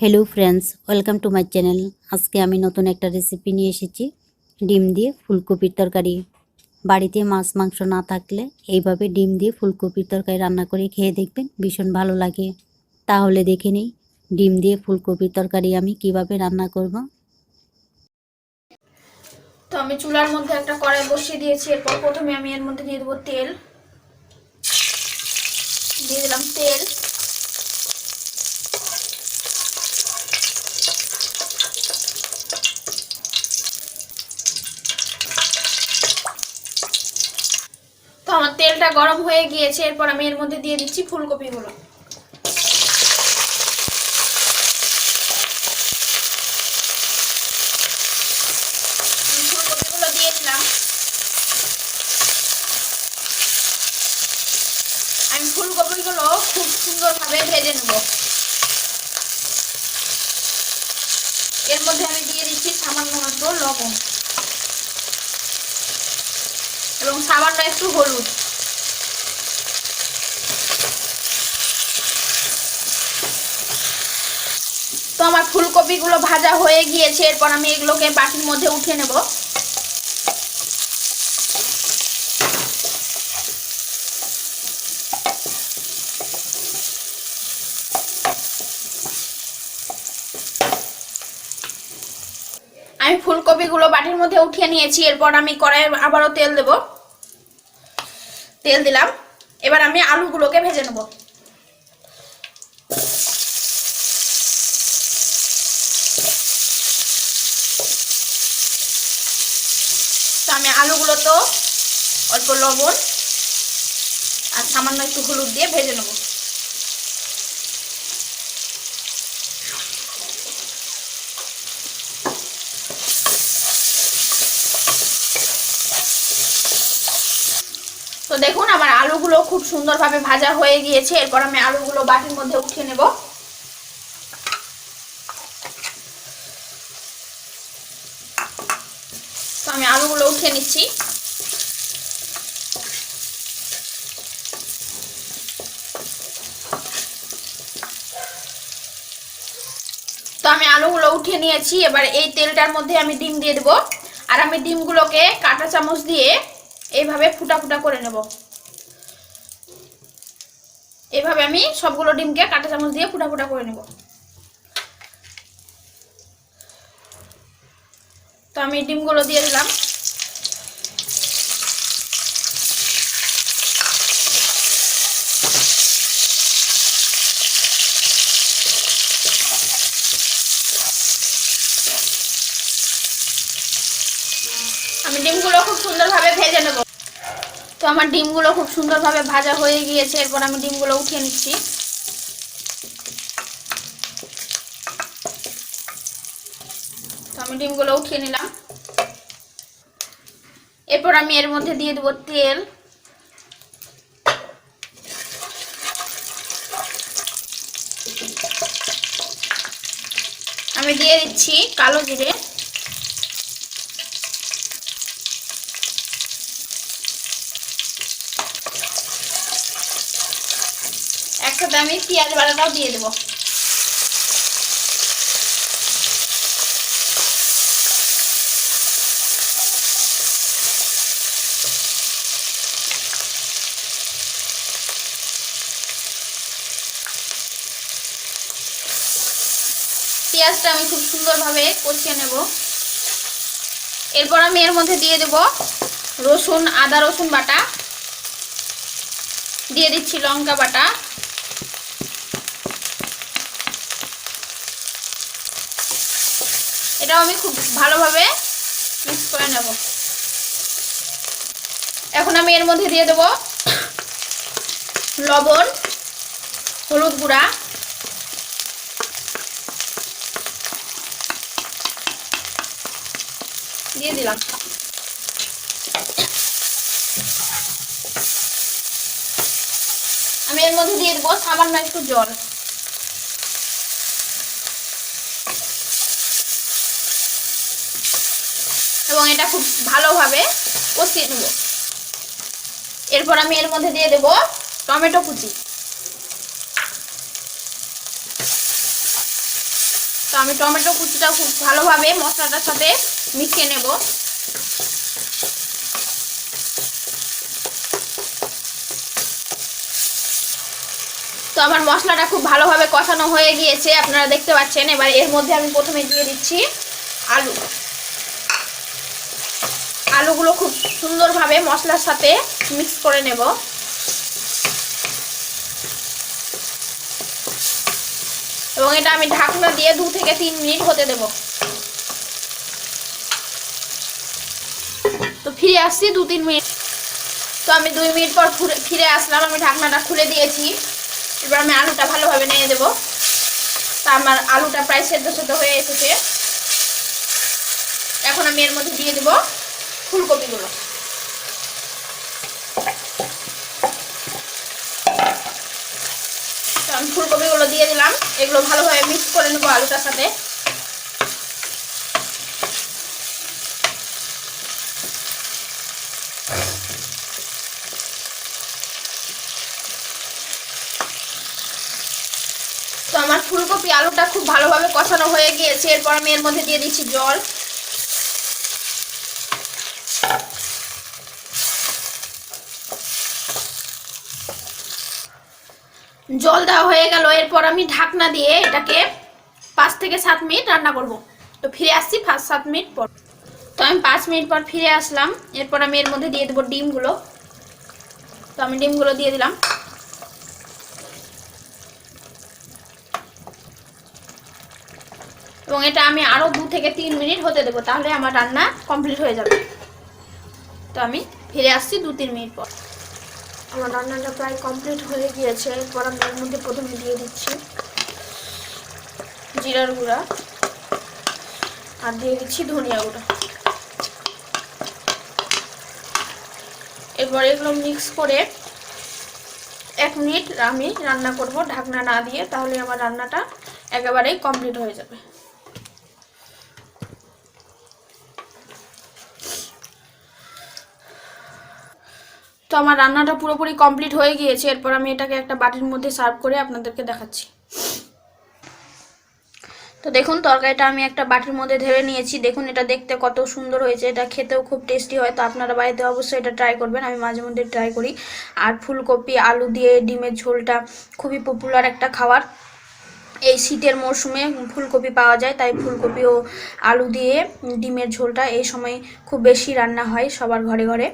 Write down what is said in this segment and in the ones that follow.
Hello friends welcome to my channel আজকে আমি নতুন একটা রেসিপি নিয়ে এসেছি। ডিম দিয়ে ফুলকপির তরকারি। বাড়িতে মাছ, মাংস না থাকলে এইভাবে ডিম দিয়ে ফুলকপির তরকারি রান্না করে খেয়ে দেখবেন, ভীষণ ভালো লাগে। তাহলে দেখে নিই, ডিম দিয়ে ফুলকপির তরকারি আমি কীভাবে রান্না করব। তো আমি চুলার মধ্যে একটা কড়াই বসিয়ে দিয়েছি, এরপর প্রথমে আমি এর মধ্যে দিয়ে দেবো তেল। দিয়ে দিলাম তেল তো আমার গরম হয়ে গিয়েছে, এরপর আমি এর মধ্যে দিয়ে দিচ্ছি ফুলকপিগুলো। ফুলকপিগুলো দিয়ে খুব ভেজে নেব। এর মধ্যে আমি দিয়ে দিচ্ছি সামান্য মাত্র লবণ এবং সামান্য একটু হলুদ। তো আমার ফুলকপিগুলো ভাজা হয়ে গিয়েছে, এরপর আমি এগুলোকে বাটির মধ্যে উঠিয়ে নেব। আমি ফুলকপিগুলো বাটির মধ্যে উঠিয়ে নিয়েছি, এরপর আমি কড়াইয়ে আবারও তেল দেব। তেল দিলাম। এবার আমি আলুগুলোকে ভেজে নেব। আমি আলুগুলো তো অল্প লবণ আর সামান্য একটু হলুদ দিয়ে ভেজে নেব। তো দেখুন, আমার আলুগুলো খুব সুন্দরভাবে ভাজা হয়ে গিয়েছে। এরপর আমি আলুগুলো বাটির মধ্যে উঠিয়ে নেব। আমি আলুগুলো উঠিয়ে নিচ্ছি। তো আমি আলুগুলো উঠিয়ে নিয়েছি, এবার এই তেলটার মধ্যে আমি ডিম দিয়ে দেবো। আর আমি ডিমগুলোকে কাঁটা চামচ দিয়ে এইভাবে ফুটা ফুটা করে নেব। এভাবে আমি সবগুলো ডিমকে কাঁটা চামচ দিয়ে ফুটা ফুটা করে নেব। তো আমি ডিমগুলো দিয়ে দিলাম। আমি ডিমগুলো খুব সুন্দরভাবে ভেজে নেব। তো আমার ডিমগুলো খুব সুন্দরভাবে ভাজা হয়ে গিয়েছে, এরপর আমি ডিমগুলো উঠিয়ে নিচ্ছি তো আমি ডিমগুলো উঠিয়ে নিলাম। এরপর আমি এর মধ্যে দিয়ে দেবো তেল। আমি দিয়ে দিচ্ছি কালো জিরে। একসাথে আমি পেঁয়াজ বাড়াটাও দিয়ে দেবো। পেঁয়াজটা আমি খুব সুন্দরভাবে কষিয়ে নেব। এরপর আমি এর মধ্যে দিয়ে দেব রসুন, আদা রসুন বাটা। দিয়ে দিচ্ছি লঙ্কা বাটা। এটাও আমি খুব ভালোভাবে মিক্স করে নেব। এখন আমি এর মধ্যে দিয়ে দেব লবণ, হলুদ গুঁড়া। দিয়ে দিলাম। আমি এর মধ্যে দিয়ে দেবো সামান্য একটু জল। এবং এটা খুব ভালোভাবে কষিয়ে নেব। এরপর আমি এর মধ্যে দিয়ে দেব টমেটো কুচি। আমি টমেটো কুচিটা খুব ভালোভাবে মশলাটার সাথে মিশিয়ে নেব। তো আমার মশলাটা খুব ভালোভাবে কষানো হয়ে গিয়েছে, আপনারা দেখতে পাচ্ছেন। এবার এর মধ্যে আমি প্রথমে দিয়ে দিচ্ছি আলু। আলুগুলো খুব সুন্দরভাবে মশলার সাথে মিক্স করে নেব। এবং এটা আমি ঢাকনা দিয়ে দু থেকে তিন মিনিট হতে দেব। তো ফিরে আসছি দু তিন মিনিট। তো আমি দুই মিনিট পর ফিরে আসলাম, আমি ঢাকনাটা খুলে দিয়েছি। এবার আমি আলুটা ভালোভাবে নিয়ে দেবো। তা আমার আলুটা প্রায় সেদ্ধ সেদ্ধ হয়ে এসেছে। এখন আমি এর মধ্যে দিয়ে দেবো ফুলকপিগুলো তো আমি ফুলকপিগুলো দিয়ে দিলাম। এগুলো ভালোভাবে মিক্স করে নেব আলুটার সাথে। তো আমার ফুলকপি আলুটা খুব ভালোভাবে কষানো হয়ে গিয়েছে। এরপর আমি এর মধ্যে দিয়ে দিচ্ছি জল। জল দেওয়া হয়ে গেল, এরপর আমি ঢাকনা দিয়ে এটাকে পাঁচ থেকে সাত মিনিট রান্না করব। তো ফিরে আসছি পাঁচ সাত মিনিট পর। তো আমি পাঁচ মিনিট পর ফিরে আসলাম, এরপর আমি এর মধ্যে দিয়ে দেবো ডিমগুলো। তো আমি ডিমগুলো দিয়ে দিলাম। এবং এটা আমি আরও দু থেকে তিন মিনিট হতে দেবো, তাহলে আমার রান্না কমপ্লিট হয়ে যাবে। তো আমি ফিরে আসছি দু তিন মিনিট পর। আমার রান্নাটা প্রায় কমপ্লিট হয়ে গিয়েছে। এরপর আমি এর মধ্যে প্রথমে দিয়ে দিচ্ছি জিরার গুঁড়া আর দিয়ে দিচ্ছি ধনিয়া গুঁড়া। এরপর এগুলো মিক্স করে এক মিনিট আমি রান্না করব। ঢাকনা না দিয়ে তাহলে আমার রান্নাটা একেবারেই কমপ্লিট হয়ে যাবে। আমার রান্নাটা পুরোপুরি কমপ্লিট হয়ে গিয়েছে। এরপর আমি এটাকে একটা বাটির মধ্যে সার্ভ করে আপনাদেরকে দেখাচ্ছি। তো দেখুন, তরকারিটা আমি একটা বাটির মধ্যে ঢেলে নিয়েছি। দেখুন, এটা দেখতে কত সুন্দর হয়েছে। এটা খেতেও খুব টেস্টি হয়। তো আপনারা বাড়িতে অবশ্যই এটা ট্রাই করবেন। আমি মাঝে মধ্যে ট্রাই করি। আর ফুলকপি, আলু দিয়ে ডিমের ঝোলটা খুবই পপুলার একটা খাবার। এই শীতের মরশুমে ফুলকপি পাওয়া যায়। তাই ফুলকপি ও আলু দিয়ে ডিমের ঝোলটা এই সময় খুব বেশি রান্না হয় সবার ঘরে ঘরে।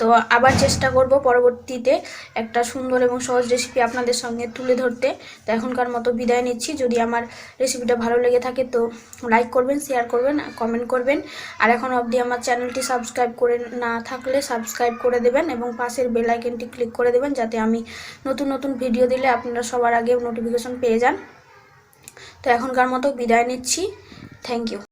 তো আবার চেষ্টা করব পরবর্তীতে একটা সুন্দর এবং সহজ রেসিপি আপনাদের সঙ্গে তুলে ধরতে। তো এখনকার মতো বিদায় নিচ্ছি। যদি আমার রেসিপিটা ভালো লেগে থাকে তো লাইক করবেন শেয়ার করবেন কমেন্ট করবেন। আর এখন অবধি আমার চ্যানেলটি সাবস্ক্রাইব করে না থাকলে সাবস্ক্রাইব করে দেবেন এবং পাশের বেল ক্লিক করে দেবেন যাতে আমি নতুন নতুন ভিডিও দিলে আপনারা সবার আগে নোটিফিকেশন পেয়ে যান। তো এখনকার মতো বিদায় নিচ্ছি। Thank you